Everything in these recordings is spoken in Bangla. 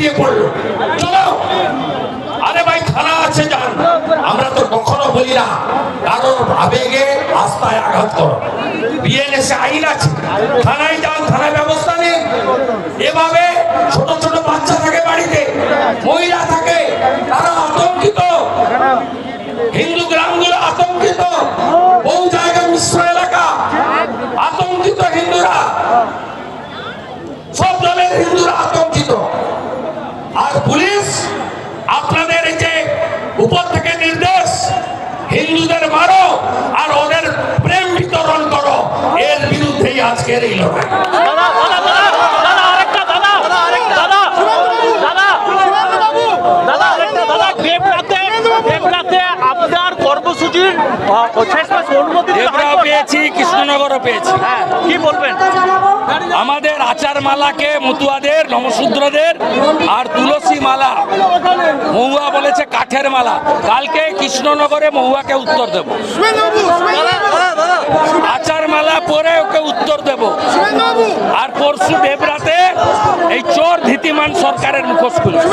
বেরিয়ে পড়ল। চলো। আরে ভাই থানা আছে, যান। আমরা তো কখনো বলি না, কারোর আবেগে আস্থায় আঘাত করো। বিএনএসে আইন আছে। থানায় যান, থানায় ব্যবস্থা নিন। এভাবে ছোট ছোট বাচ্চা থাকে বাড়িতে, মহিলা থাকে তারা আতঙ্কিত হিন্দু গ্রামগুলো আতঙ্কিত বহু জায়গা মিশ্র এলাকা আতঙ্কিত হিন্দুরা সব দলের হিন্দুরা আতঙ্কিত আর পুলিশ আপনাদের এই যে উপর থেকে নির্দেশ হিন্দুদের মারো আর ওদের প্রেম বিতরণ করো এর বিরুদ্ধেই আজকের এই লড়াই দাদা দাদা দাদা দাদা আরেকটা দাদা দাদা দাদা দাদা আরেকটা দাদা এই লড়াই। আপনার কর্মসূচির অনুমতি। পেয়েছি কৃষ্ণনগরও পেয়েছি। হ্যাঁ কি বলবেন? আমাদের আচার মালাকে মতুয়াদের, নমশূদ্রদের আর তুলসী মালা। মহুয়া বলেছে কাঠের মালা। কালকে কৃষ্ণনগরে মহুয়াকে উত্তর দেব। আচার মালা পরে ওকে উত্তর দেব। আর পরশু দেবরাতে এই চোর ধীতিমান সরকারের মুখোশ খুলবে।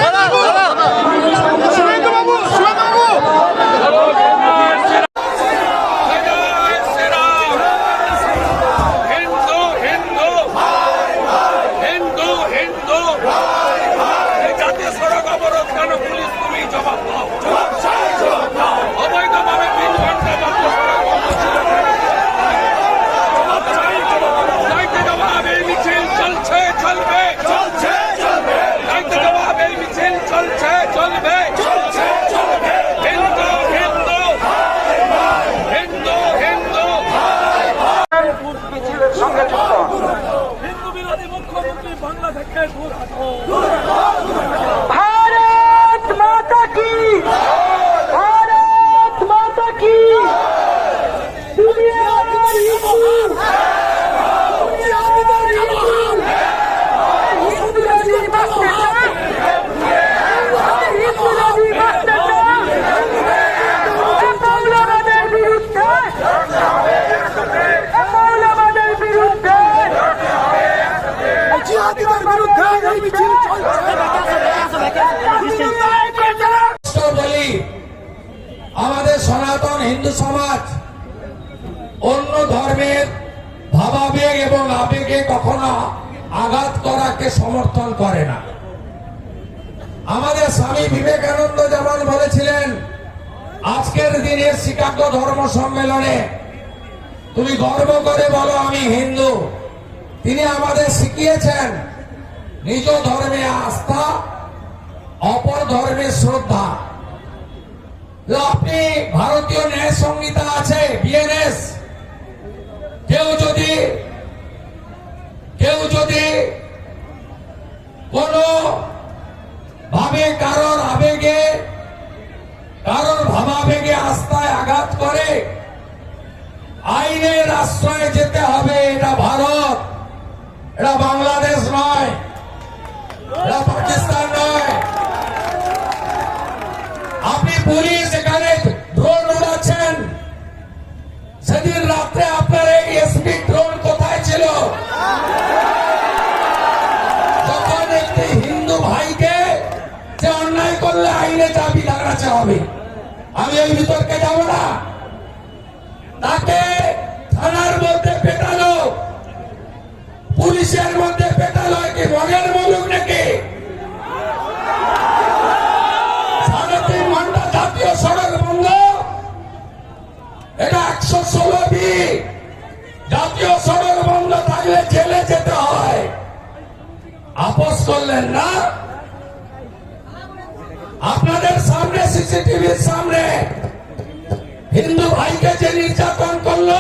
হিন্দু সমাজ, অন্য ধর্মের ভাবাবেগ এবং আবেগে কখনো আঘাত করাকে সমর্থন করে না। আমাদের স্বামী বিবেকানন্দ যেমন বলেছিলেন, আজকের দিনের শিকাগো ধর্ম সম্মেলনে, তুমি গর্ব করে বলো আমি হিন্দু। তিনি আমাদের শিখিয়েছেন, নিজ ধর্মে আস্থা, অপর ধর্মের শ্রদ্ধা। আপনি ভারতীয় ন্যায় সংহিতা আছে বিএনএস কেউ যদি কেউ যদি কোন ভাবে কারোর আবেগে, কারোর ভাবাবেগে আস্থায় আঘাত করে, আইনের আশ্রয়ে যেতে হবে, এটা ভারত, এটা বাংলাদেশ নয়, এটা পাকিস্তান লাগাতে হবে আমি? এই বিতর্কে যাব না। তাকে থানার মধ্যে পেটালো। পুলিশের মধ্যে পেটালো কি মগের মুলুক নাকি? সড়ক বন্ধ। এটা একশো ষোলো জাতীয় সড়ক বন্ধ থাকলে জেলে যেতে হয়। আপোষ করলেন না। আপনাদের সামনে সিসিটিভির সামনে হিন্দু ভাইকে যে নির্যাতন করল,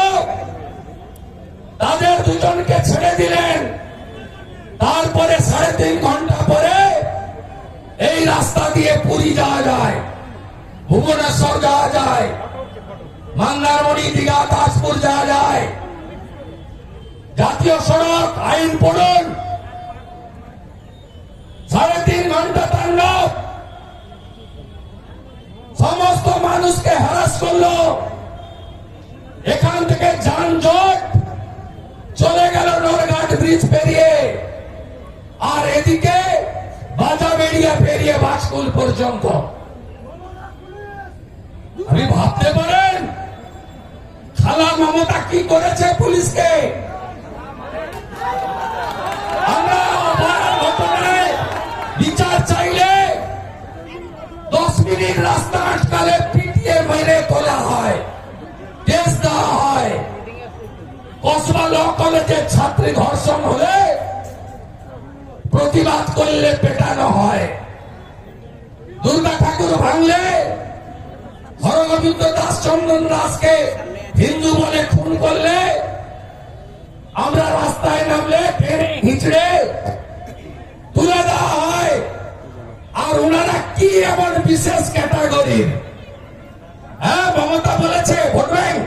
তাদের দুজনকে ছেড়ে দিলেন। তারপরে সাড়ে তিন ঘণ্টা পরে এই রাস্তা দিয়ে পুরী যাওয়া যায়, ভুবনেশ্বর যাওয়া যায় মন্দারমণি দীঘা, তাজপুর যাওয়া যায়। জাতীয় সড়ক আইন পড়ুন করল। এখান থেকে যানজট চলে গেল নরঘাট ব্রিজ পেরিয়ে। আর এদিকে বাজা বেরিয়ে পেরিয়ে বাসকুল পর্যন্ত। আপনি ভাবতে পারেন, খালা মমতা কি করেছে পুলিশকে? আমরা বিচার চাইলে দশ মিনিট রাস্তা কসবা কলেজের ছাত্রী ধর্ষণ হলে প্রতিবাদ করলে পেটানো হয়। দুর্গা ঠাকুর ভাঙলে হরগোবিন্দ দাস চন্দন দাসকে হিন্দু বলে খুন করলে আমরা রাস্তায় নামলে হিচড়ে তুলে দেওয়া হয়। আর ওনারা কি এমন বিশেষ ক্যাটাগরির? হ্যাঁ মমতা বলেছে ভোট ব্যাংক।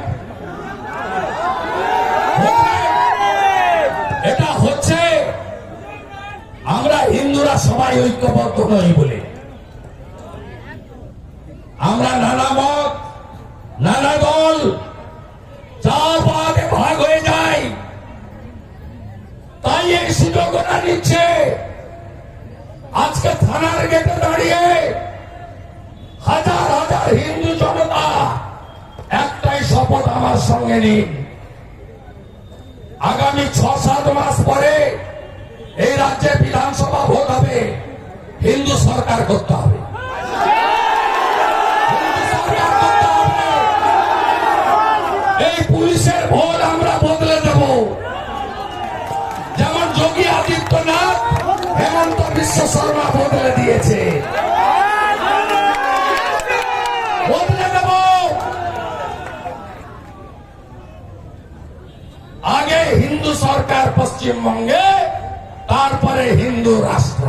এটা হচ্ছে আমরা হিন্দুরা সবাই ঐক্যবদ্ধ নই বলে। আমরা নানা মত, নানা দল চার ভাগে ভাগ হয়ে যায়। তাই এই সুযোগ ওরা নিচ্ছে। আজকে থানার গেটে দাঁড়িয়ে হাজার হাজার হিন্দু জনতা একটাই শপথ আমার সঙ্গে নিন। ছ সাত মাস পরে এই রাজ্যে বিধানসভা ভোট হবে। হিন্দু সরকার করতে হবে। হিন্দু সরকার করতে হবে। এই পুলিশের ভোট আমরা বদলে দেব। যেমন যোগী আদিত্যনাথ, হেমন্ত বিশ্ব শর্মা বদলে দিয়েছে। বদলে দেব। আগে হিন্দু সরকার পশ্চিমবঙ্গে, তারপরে হিন্দু রাষ্ট্র।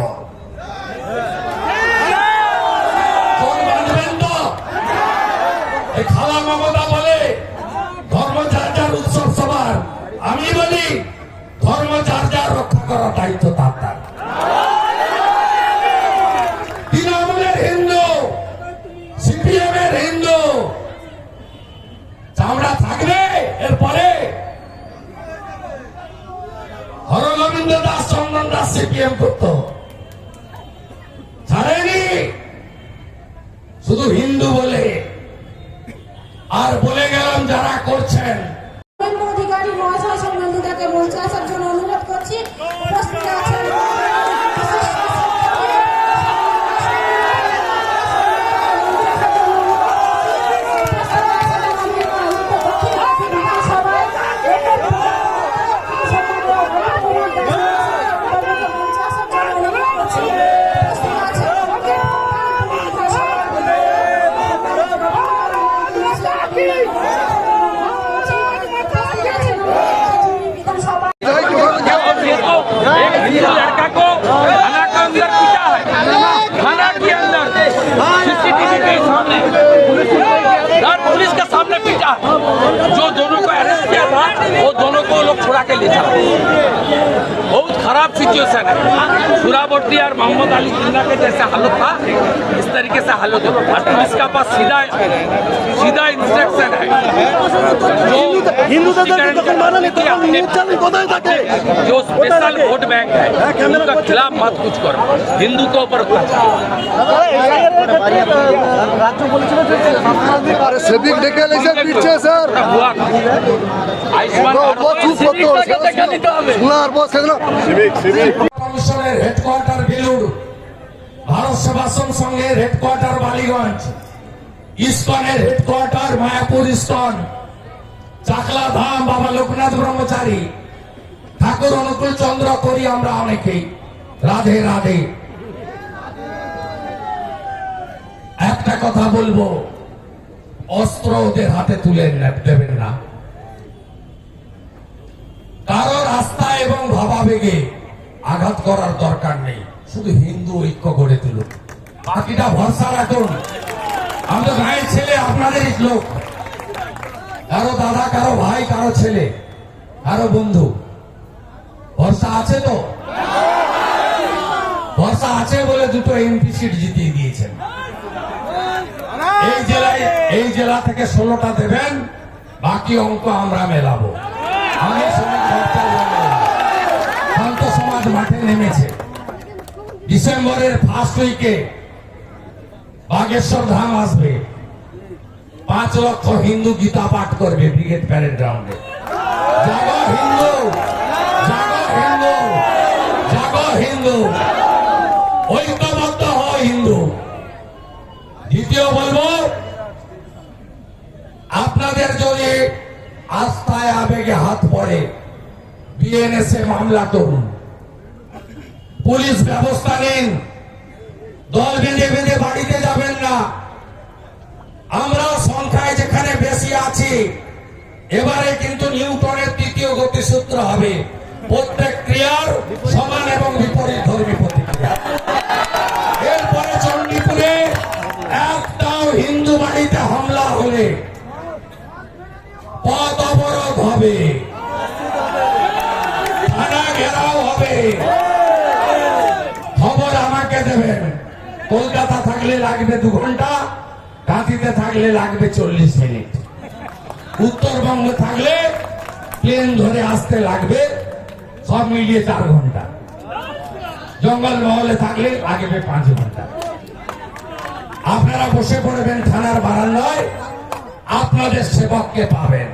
খালা উৎসব সবার। আমি বলি, ধর্ম যার যার রক্ষা করার দায়িত্ব চন্দন দাস সিপিএম করত ছাড়েনি जो दोनों को अरेस्ट किया था वो दोनों को लोग छुड़ा के ले चला बहुत खराब सिचुएशन है। सुरावर्ती और मोहम्मद अली जिन्ना के जैसे हालत था इस तरीके से हालत हो पुलिस का पास सीधा सीधा इंस्ट्रक्शन है। जो हिंदू जो स्पेशल वोट बैंक है उनका खिलाफ मत कुछ करो। हिंदू के ऊपर headquarter Bharat headquarter Ballygunge headquarter Mayapur ISKCON Chakla Dham বাবা লোকনাথ ব্রহ্মচারী ঠাকুর অনুকূল চন্দ্র করি আমরা অনেকেই। রাধে রাধে। একটা কথা বলব। অস্ত্র ওদের হাতে তুলে দেবেন না। কারও রাস্তা এবং ভাবাবেগে আঘাত করার দরকার নেই। শুধু হিন্দু ঐক্য গড়ে তুলুন। বাকিটা ভরসা রাখুন। আমি তো গায়ের ছেলে, আপনাদেরই লোক। কারও দাদা, কারও ভাই, কারও ছেলে, কারও বন্ধু। ভরসা আছে তো? ভরসা আছে বলে দুটো এমপি সিট জিতিয়ে দিয়েছেন। এই জেলায়, এই জেলা থেকে ষোলোটা দেবেন, বাকি অঙ্ক আমরা মেলাবো। আমি বলব। আজ মাঠে নেমেছে। ডিসেম্বরের ফার্স্ট উইকে বাগেশ্বর ধাম আসবে। পাঁচ লক্ষ হিন্দু গীতা পাঠ করবে ব্রিগেড প্যারেড গ্রাউন্ডে। হিন্দু হিন্দু হিন্দু, ঐক্যবদ্ধ হয় হিন্দু। দ্বিতীয় বলব, আপনাদের যদি আস্থায় আবেগে হাত পড়ে বিএনএসএ মামলা করুন, পুলিশ ব্যবস্থা নিন, দল বেঁধে বেঁধে বাড়িতে যাবেন না। আমরা সংখ্যায় যেখানে বেশি আছি, এবারে কিন্তু নিউটনের তৃতীয় গতিসূত্র হবে। প্রত্যেক ক্রিয়ার সমান এবং বিপরীত ধর্মী প্রতিক্রিয়া। পথ অবরোধ হবে। থানা ঘেরাও হবে। খবর আমাকে দেবেন। কলকাতা থাকলে লাগবে দু ঘণ্টা, কাঁথিতে থাকলে লাগবে চল্লিশ মিনিট। উত্তরবঙ্গে থাকলে প্লেন ধরে আসতে লাগবে, সব মিলিয়ে চার ঘণ্টা। জঙ্গল মহলে থাকলে লাগবে পাঁচ ঘণ্টা। আপনারা বসে পড়বেন থানার বারান্দায়। আপনাদের সেবককে পাবেন।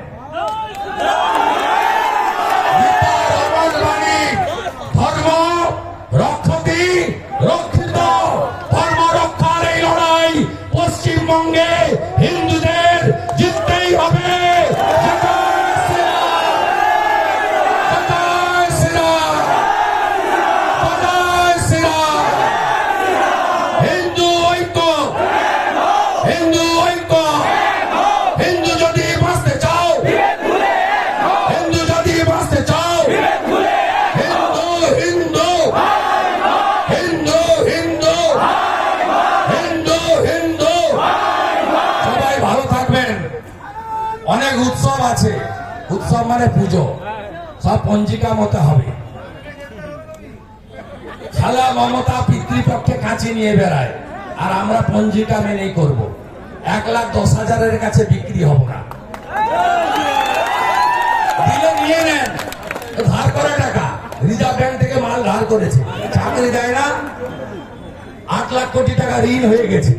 আছে উৎসব মানে পুজো। সব পঞ্জিকা মতো হবে। খালা মমতা পিতৃপক্ষে কাছে নিয়ে বেড়ায়, আর আমরা পঞ্জিকা মেনেই করব। এক লাখ দশ হাজারের কাছে বিক্রি হব না। দিলে নিয়ে নেন ধার করে টাকা। রিজার্ভ ব্যাংক থেকে মাল ধার করেছে। চাকরি দেয় না। আট লাখ কোটি টাকা ঋণ হয়ে গেছে।